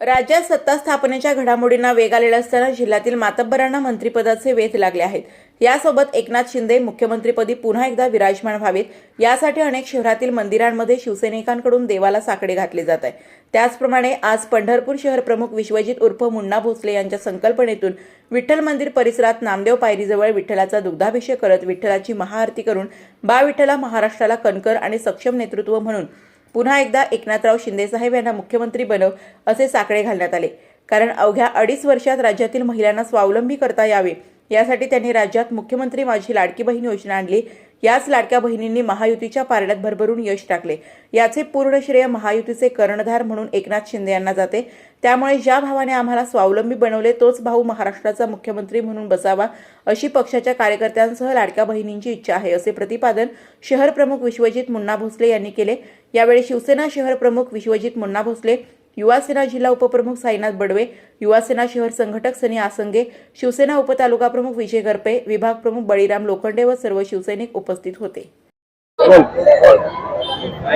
राज्यात सत्ता स्थापनेच्या घडामोडींना वेग आलेला असताना जिल्ह्यातील मातब्बरांना मंत्रिपदाचे वेध लागले आहेत. यासोबत एकनाथ शिंदे मुख्यमंत्रीपदी पुन्हा एकदा विराजमान व्हावेत. यासाठी अनेक शहरातील मंदिरांमध्ये शिवसैनिकांकडून देवाला साकडे घातले जात आहे त्याचप्रमाणे आज पंढरपूर शहर प्रमुख विश्वजित उर्फ मुन्ना भोसले यांच्या संकल्पनेतून विठ्ठल मंदिर परिसरात नामदेव पायरीजवळ विठ्ठलाचा दुग्धाभिषेक करत विठ्ठलाची महाआरती करून बा विठ्ठला महाराष्ट्राला कणकर आणि सक्षम नेतृत्व म्हणून पुन्हा एकदा एकनाथराव शिंदेसाहेब यांना मुख्यमंत्री बनव असे साकडे घालण्यात आले. कारण अवघ्या अडीच वर्षात राज्यातील महिलांना स्वावलंबी करता यावे. यासाठी त्यांनी राज्यात मुख्यमंत्री माझी लाडकी बहीण योजना आणली. याच लाडक्या बहिणींनी महायुतीच्या पारड्यात भरभरून यश टाकले. याचे पूर्ण श्रेय महायुतीचे कर्णधार म्हणून एकनाथ शिंदे यांना जाते. त्यामुळे ज्या भावाने आम्हाला स्वावलंबी बनवले तोच भाऊ महाराष्ट्राचा मुख्यमंत्री म्हणून बसावा अशी पक्षाच्या कार्यकर्त्यांसह लाडक्या बहिणींची इच्छा आहे असे प्रतिपादन शहर प्रमुख विश्वजित मुन्ना भोसले यांनी केले. यावेळी शिवसेना शहर प्रमुख विश्वजित मुन्ना भोसले युवासेना जिल्हा उपप्रमुख साईनाथ बडवे युवासेना शहर संघटक सनी आसंगे शिवसेना उपतालुका प्रमुख विजय गरपे विभाग प्रमुख बळीराम लोखंडे व सर्व शिवसैनिक उपस्थित होते.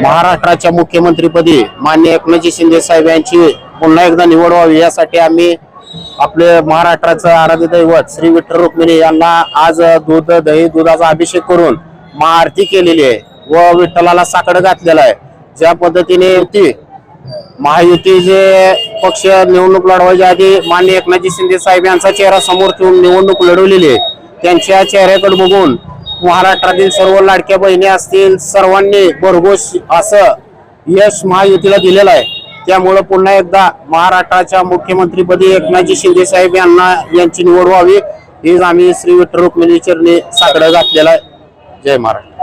महाराष्ट्राच्या मुख्यमंत्रीपदी मान्य एकनाथजी शिंदे साहेब यांची पुन्हा एकदा निवड व्हावी यासाठी आम्ही आपले महाराष्ट्राचं आराध्य दैवत श्री विठ्ठल रुक्मिणी यांना आज दूध दही दुधाचा अभिषेक करून महाआरती केलेली आहे व विठ्ठलाला साकडं घातलेलं आहे. ज्या पद्धतीने युती महायुतीचे पक्ष निवडणूक लढवायच्या आधी मान्य एकनाथजी शिंदे साहेब यांचा चेहरा समोर ठेवून निवडणूक लढवलेली आहे. त्यांच्या चेहऱ्याकडे बघून महाराष्ट्रातील सर्व लाडक्या बहिणी असतील सर्वांनी भरघोष असं यश महायुतीला दिलेलं आहे. त्यामुळं पुन्हा एकदा महाराष्ट्राच्या मुख्यमंत्रीपदी एकनाथजी शिंदे साहेब यांना यांची निवड व्हावी. हेच आम्ही श्री विठ्ठल रुक्मिणी चरणी साकडं घातलेलं आहे. जय महाराष्ट्र.